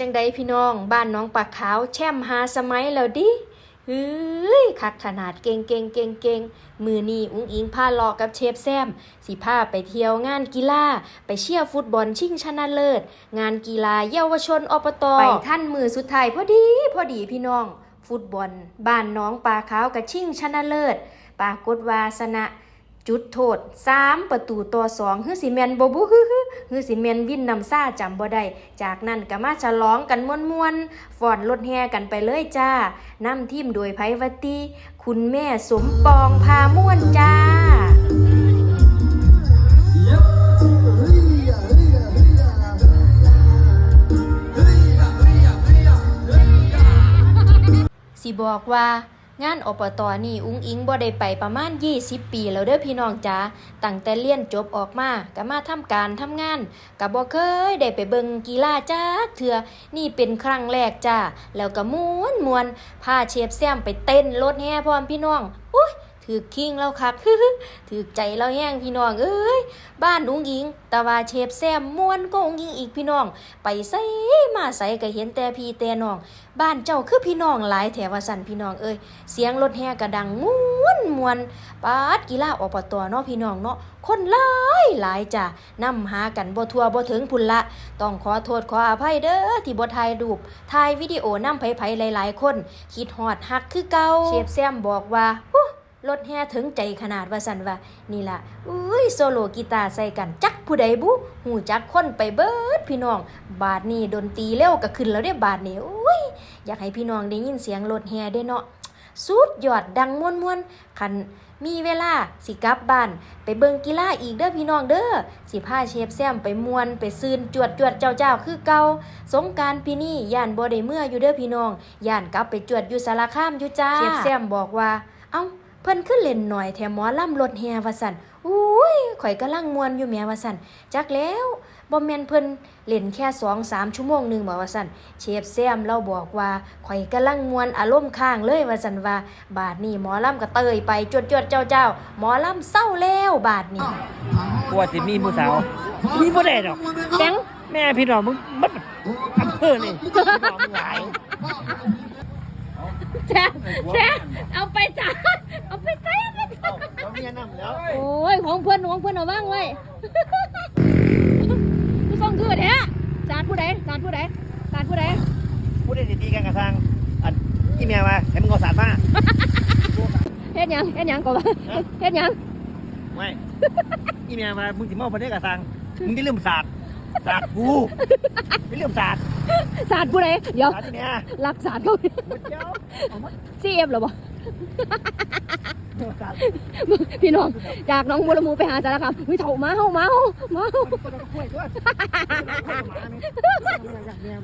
จังใดพี่น้องบ้านน้องปากขาวแช่มหาสมัยแล้วดิเฮ้ยคักขนาดเก่งเก่งเก่งเก่งมือนี่อุ้งอิงพาเลาะกับเชฟแซม สิพาไปเที่ยวงานกีฬาไปเชียร์ฟุตบอลชิงชนะเลิศ งานกีฬาเยาวชนอบตไปท่านมือสุดท้ายพอดีพอดีพี่น้อง ฟุตบอล บ้านน้องปลาขาวกับชิงชนะเลิศ ปรากฏว่าชนะ จุดโทษ3ประตูต่อ2ฮือสิแมนบบุฮือฮือฮือสิแมนวินนำซ่าจำบ่ได้จากนั้นก็มาฉลองกันม่วนฟอนรถแห่กันไปเลยจ้านำทีมโดยไผวตีคุณแม่สมปองพาม่วนจ้าสิบอกว่า งานอปตอนี่อุ้งอิงบ่ได้ไปประมาณ 20 ปีแล้วเด้อพี่น้องจ้าตั้งแต่เรียนจบออกมาก็มาทำการทำงานก็บ่เคยได้ไปเบิ่งกีฬาจักเทื่อนี่เป็นครั้งแรกจ้าแล้วก็ม้วนมวนพาเชฟแซมไปเต้นรถแห่พร้อมพี่น้อง ถือคิงแล้วคักถือใจเราแห้งพี่น้องเอ้ยบ้านอุ้งอิงแต่ว่าเชฟแซมม่วนก็อุ้งอิงอีกพี่น้อง ไปใส่มาใส่ก็เห็นแต่พี่แต่น้อง บ้านเจ้าคือพี่น้องหลายแถวสันพี่น้องเอ้ยเสียงรถแห่กระดังม้วนมวนปาดกีฬาอบตเนาะพี่น้องเนาะคนหลายหลายจ้ะนำหากันบ่ทั่วบ่ถึงพุ่นละ ต้องขอโทษขออภัยเด้อที่บ่ถ่ายรูปถ่ายวิดีโอนำไผๆหลาย ๆ คน คิดฮอดฮักคือเก่าเชฟแซมบอกว่า รถแห่ถึงใจขนาดว่าสันว่า นี่ล่ะอุ้ยโซโลกีตาร์ใส่กัน จักผู้ใดบุหูจักคนไปเบิดพี่น้อง บาทนี้ดนตรีเร็วก็ขึ้นแล้วเด้บาทนี้อุ้ย อยากให้พี่น้องได้ยินเสียงรถแห่เด้เนาะสุดยอดดังมวนมวนคันมีเวลาสิกลับบ้าน ไปเบิงกีฬาอีกเด้อพี่น้องเด้อสิพาเชฟแซมไปมวนไปซืนจวดจวดเจ้าเจ้าคือเก่าสงการปีนี้ย่านบ่ได้เมื่ออยู่เด้อพี่น้องย่านกลับไปจวดอยู่สารคามอยู่จ้าเชฟแซมบอกว่า เอ้า เพิ่นขึ้นเล่นหน่อยแถมหมอลำรถแฮว่าสั่นอุ้ยข่อยกำลังมวนอยู่แหม่ว่าสั่นจักแล้วบ่แม่นเพิ่นเล่นแค่2-3ชั่วโมงหนึงบ่ว่าสั่นเชฟแซมเราบอกว่าข่อยกำลังมวนอารมณ์ค้างเลยว่าสั่นว่า บาดนี้หมอลำก็เตยไปจวดๆเจ้าๆหมอลำเศร้าแล้วบาดนี้กลัวสิมีผู้สาวมีบ่ได้ดอกแตงแม่พี่น้องมึงมันอำเภอนี่พี่น้องมึงหลาย แซ่แซ่เอาไปจ้าเอาไปใส่เราเมียนำแล้วโอ้ยของเพื่อนของเพื่อนเอาว่างไว้ผู้ส่งคือแท้จานผู้ใดจานผู้ใดจานผู้ใดผู้ได้สิตีกันกระซังอันอีเมียมาให้มึงเอาสาดมาเฮ็ดหยังเฮ็ดหยังก่อนวะเฮ็ดหยังไม่อีเมียมามึงสิมาบ่ได้กระซังมึงได้เริ่มสาด สาดกูไม่เริ่มสาดสาดผู้ใดเดี๋ยวสาดอีเมียรักสาดเขาเดี๋ยวเอามาซีเอฟเหรอบ่สาดพี่น้องจากหน้องบัวลำพูไปหาสารคามวิเถามาเฮามาเฮามาเฮาคนละกล้วยด้วยคนละกล้วยหมาเนี่ย